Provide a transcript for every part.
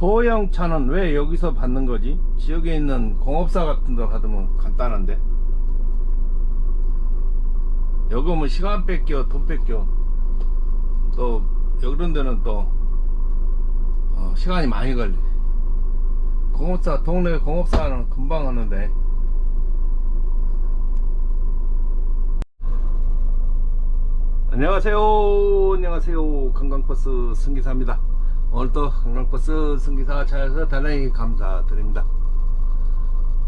소형 차는 왜 여기서 받는 거지? 지역에 있는 공업사 같은 데 받으면 간단한데. 여기 뭐 시간 뺏겨, 돈 뺏겨. 또, 이런 데는 또, 어, 시간이 많이 걸리. 공업사, 동네 공업사는 금방 하는데. 안녕하세요. 안녕하세요. 관광버스 승기사입니다. 오늘도 관광버스 승기사 차에서 대단히 감사드립니다.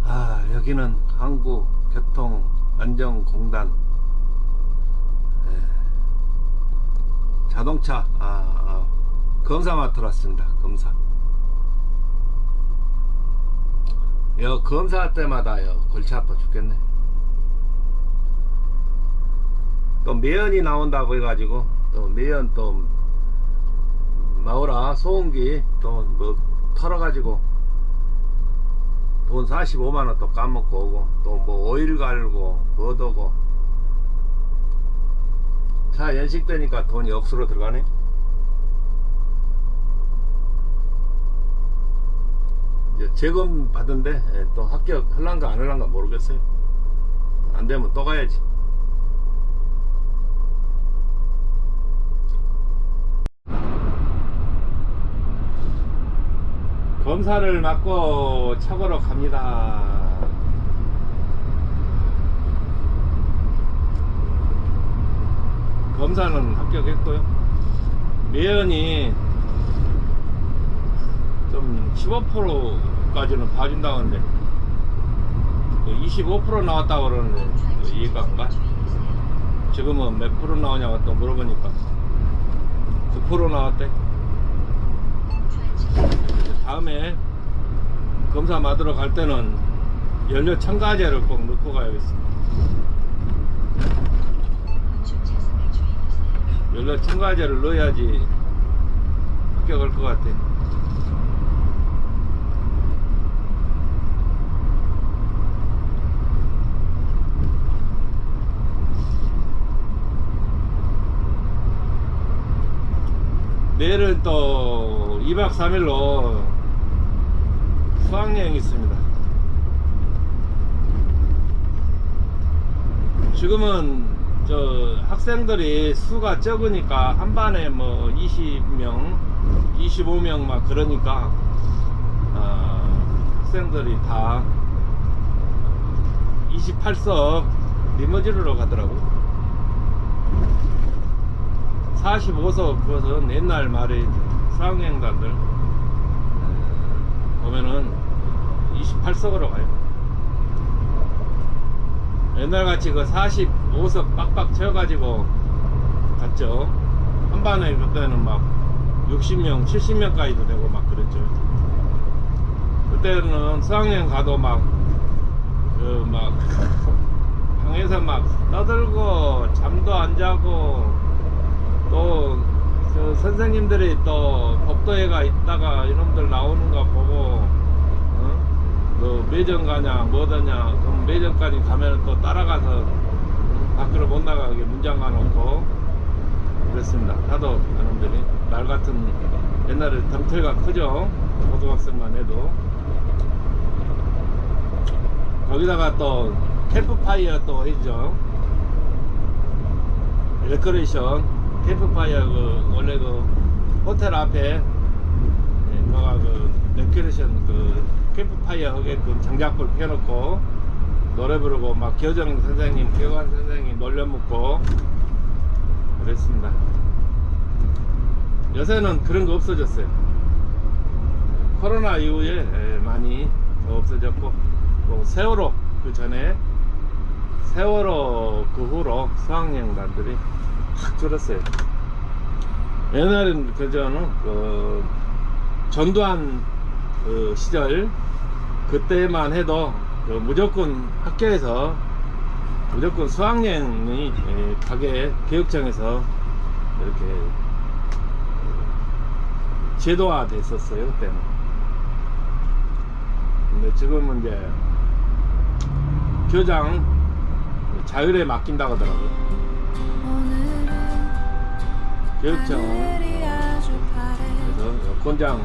아, 여기는 한국교통안전공단 예, 자동차 아, 아, 검사 맡으러 왔습니다. 검사. 여 검사 때마다 여 골치 아파 죽겠네. 또 매연이 나온다고 해가지고 또 매연 또 마오라 소음기 또뭐 털어가지고 돈 45만원 또 까먹고 오고 또 뭐 오일 갈고 뭐도고. 차 연식되니까 돈이 억수로 들어가네. 이제 재검 받은데 예, 또 합격 할란가 안 할란가 모르겠어요. 안 되면 또 가야지 검사를 맡고 차고로 갑니다. 검사는 합격했고요. 매연이 좀 15%까지는 봐준다고 하는데 25% 나왔다고 그러는데 이해가 안 가? 지금은 몇 프로 나오냐고 또 물어보니까 9% 나왔대. 다음에 검사 받으러 갈 때는 연료 첨가제를 꼭 넣고 가야겠습니다. 연료 첨가제를 넣어야지 합격할 것 같아. 내일은 또 2박 3일로 수학여행 있습니다. 지금은 저 학생들이 수가 적으니까 한 반에 뭐 20명, 25명 막 그러니까 어, 학생들이 다 28석 리머지르로 가더라고요. 45석 그것은 옛날 말에 수학여행단들 보면은 28석으로 가요. 옛날 같이 그 45석 빡빡 채워가지고 갔죠. 한 반에 그때는 막 60명, 70명까지도 되고 막 그랬죠. 그때는 수학여행 가도 막, 그 막, 방에서 막 떠들고 잠도 안 자고 또, 저 선생님들이 또 복도에가 있다가 이놈들 나오는 거 보고, 어? 너 매점 가냐, 뭐더냐, 그럼 매점까지 가면 또 따라가서 음, 밖으로 못 나가게 문장 가 놓고 그랬습니다. 하도 이놈들이 날 같은 옛날에 덩틀가 크죠? 고등학생만 해도. 거기다가 또 캠프파이어 또 해죠. 레크레이션 캠프파이어 그 원래 그 호텔 앞에 예, 거가 그 레크레이션 그 캠프파이어 하게끔 장작불 펴놓고 노래 부르고 막 교정 선생님, 교관 선생님 놀려먹고 그랬습니다. 요새는 그런 거 없어졌어요. 코로나 이후에 예, 많이 없어졌고 또 세월호 그 전에 세월호 그 후로 수학여행단들이 확 줄었어요. 옛날엔 그저는 그 전두환 그 시절 그때만 해도 그 무조건 학교에서 무조건 수학여행이 예, 가게 교육청에서 이렇게 제도화 됐었어요 그때는. 근데 지금은 이제 교장 자율에 맡긴다고 하더라고요. 교육청 그래서 권장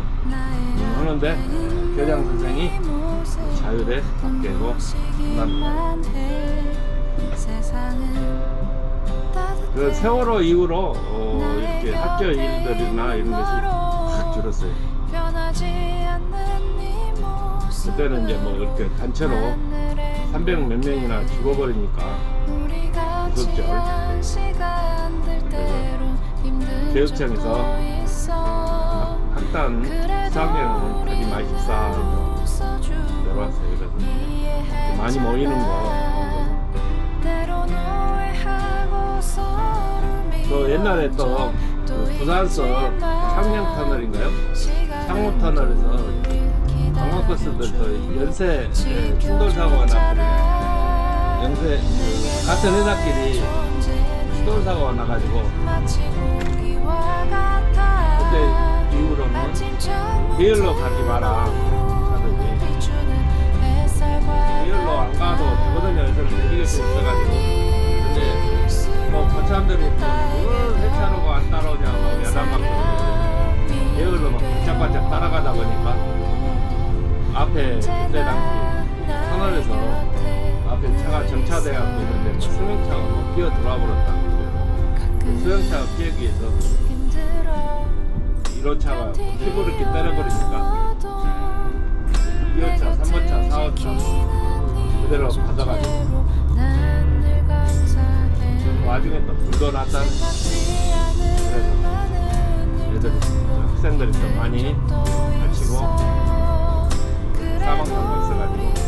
하는데 교장 선생이 자율에 맡기고 한답니다. 그 세월호 이후로 어, 이렇게 학교 일들이나 이런 것이 확 줄었어요. 그때는 이제 뭐 이렇게 단체로 300 몇 명이나 죽어버리니까 무섭죠. 교육청에서 학단 수학여행은 가지 마십사 내려왔어요. 그래서 많이 모이는 거. 또 옛날에 또그 부산서 창녕 터널인가요? 창호 터널에서 관광버스들 연쇄 예, 충돌 사고가 나거든요. 연쇄 그 같은 회사끼리 충돌 사고가 나가지고 그때 이후로는 게을러 가지 마라 하더니 게을러 안 가도 되거든요. 그래서 이게 좀 있어가지고 근데 뭐 거참들이 또뭘 회차로고 안 따라오냐고 야단 맞고 게을러 막 바짝바짝 따라가다 보니까 앞에 그때 당시 터널에서 앞에 차가 정차돼갖고 있는데 뭐 수영차가 뭐 끼어 들어와 버렸다. 그 수영차가 피하기 위해서 1호차가 피부를 이렇게 때려버리니까. 2호차, 3호차, 4호차 그대로 가져가지고. 그 와중에 또 불도 났다는 애들이 학생들이 또 많이 다치고 사망 사고 있어가지고.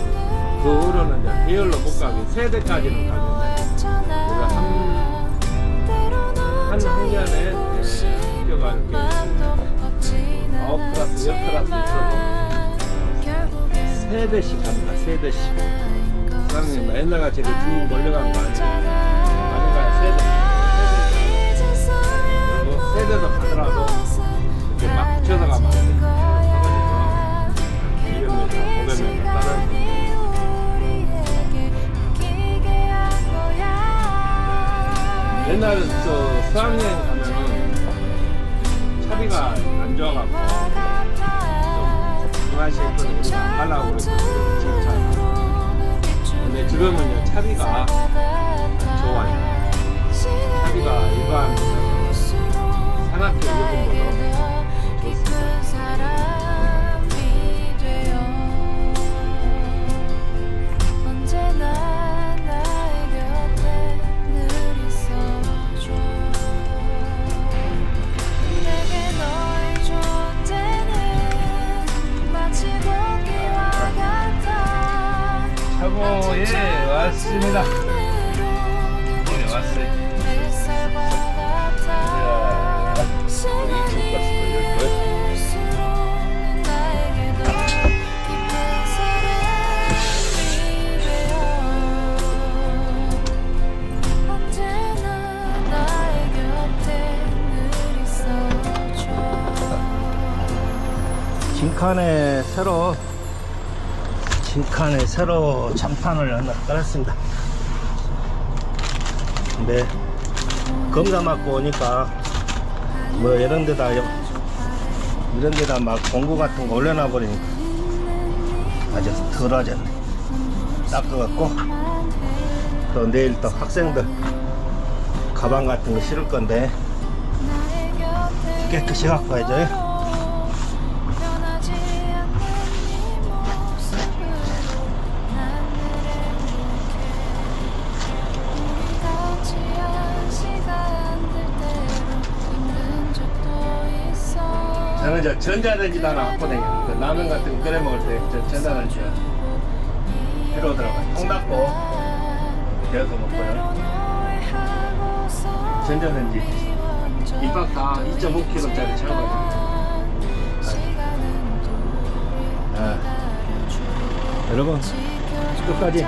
그 후로는 이제 계열로 못 가고 세대까지는 가는데 그래서 한, 한 학년에 학교가 이렇게 세 대씩 합니다 세 대씩. 사장님 옛날 같이 쭉 몰려간 거 아니에요? 아닌가요 세대. 그리고 세 대도 가더라도 이렇게 막 붙여서 가면 안 돼. 그래서 200m, 500m 따라 옛날에 저 수학여행 가려고 그랬거든요. 진짜 근데 지금은 차비가 진칸에 새로 진칸에 새로 장판을 하나 깔았습니다. 근데 검사 맞고 오니까 뭐 이런 데다 여- 이런 데다 막 공구 같은 거 올려놔 버리니까 아주 더러졌네. 닦아갖고 또 내일 또 학생들 가방 같은 거 실을 건데 깨끗이 갖고 와야죠. 있어 저는 저 전자레인지 하나 왔거든요. 그 라면 같은 거 끓여 먹을 때저 전자레인지 필요 들어가요. 통 닫고 데워서 먹고요. 전자레인지 입학 다 2.5kg짜리 채워가지고. 아, 여러분 끝까지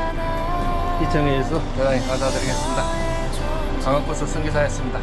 시청해 주셔서 대단히 감사드리겠습니다. 강원버스 승기사였습니다.